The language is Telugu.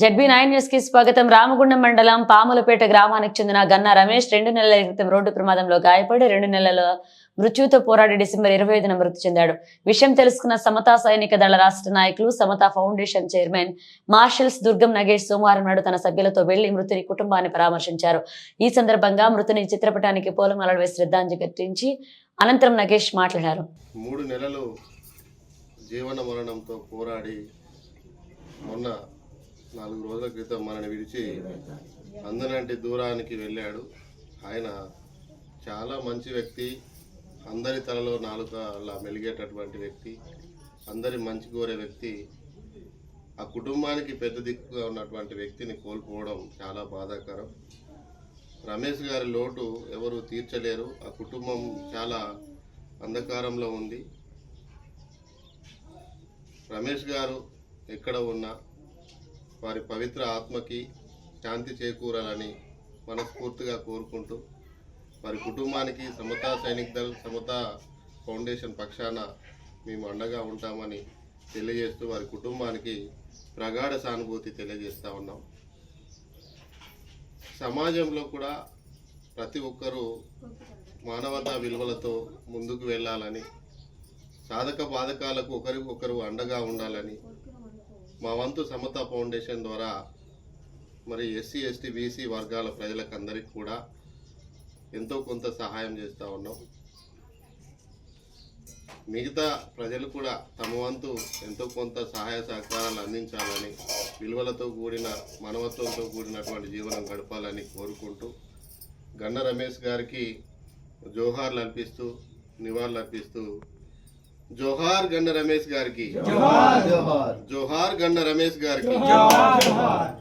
జడ్బీ నైన్ న్యూస్కి స్వాగతం. రామగుండం మండలం పాములపేట గ్రామానికి చెందిన గన్నా రమేష్ రెండు నెలల క్రితం రోడ్డు ప్రమాదంలో గాయపడి రెండు నెలల మృత్యుతో పోరాడి డిసెంబర్ ఇరవై ఐదున మృతి చెందాడు. విషయం తెలుసుకున్న సమతా సైనిక దళ రాష్ట్ర నాయకులు Samata foundation chairman marshals Durgam Nagesh సోమవారం నాడు తన సభ్యులతో వెళ్ళి మృతుని కుటుంబాన్ని పరామర్శించారు. ఈ సందర్భంగా మృతుని చిత్రపటానికి పూలమాలలు వేసి శ్రద్ధాంజలి ఘటించి అనంతరం నగేష్ మాట్లాడారు. మూడు నెలలు జీవన మరణంతో పోరాడి మొన్న నాలుగు రోజుల క్రితం మనని విడిచి అందనంటి దూరానికి వెళ్ళాడు. ఆయన చాలా మంచి వ్యక్తి. అందరి తలలో నాలుక అలా మెలిగేటటువంటి వ్యక్తి. అందరి మంచి కోరే వ్యక్తి. ఆ కుటుంబానికి పెద్ద దిక్కుగా ఉన్నటువంటి వ్యక్తిని కోల్పోవడం చాలా బాధాకరం. రమేష్ గారి లోటు ఎవరు తీర్చలేరు. ఆ కుటుంబం చాలా అంధకారంలో ఉంది. రమేష్ గారు ఎక్కడ ఉన్నా వారి పవిత్ర ఆత్మకి శాంతి చేకూరాలని మనస్ఫూర్తిగా కోరుకుంటూ వారి కుటుంబానికి సమతా సైనిక్ దళ్ సమతా ఫౌండేషన్ పక్షాన మేము అండగా ఉంటామని తెలియజేస్తూ వారి కుటుంబానికి ప్రగాఢ సానుభూతి తెలియజేస్తూ ఉన్నాం. సమాజంలో కూడా ప్రతి ఒక్కరూ మానవతా విలువలతో ముందుకు వెళ్ళాలని సాధక బాధకాలకు ఒకరికొకరు అండగా ఉండాలని మా వంతు సమత ఫౌండేషన్ ద్వారా మరి ఎస్సీ ఎస్టీ బీసీ వర్గాల ప్రజలకు అందరికీ కూడా ఎంతో కొంత సహాయం చేస్తూ ఉన్నాం. మిగతా ప్రజలు కూడా తమ వంతు ఎంతో కొంత సహాయ సహకారాలు అందించాలని విలువలతో కూడిన మనవత్వంతో కూడినటువంటి జీవనం గడపాలని కోరుకుంటూ గన్న రమేష్ గారికి జోహార్లు అర్పిస్తూ నివాళులు అర్పిస్తూ జోహార్ గన్న రమేష్ గారికి జోహార్ జోహార్ జోహార్ గన్న రమేష్ గారికి జోహార్ జోహార్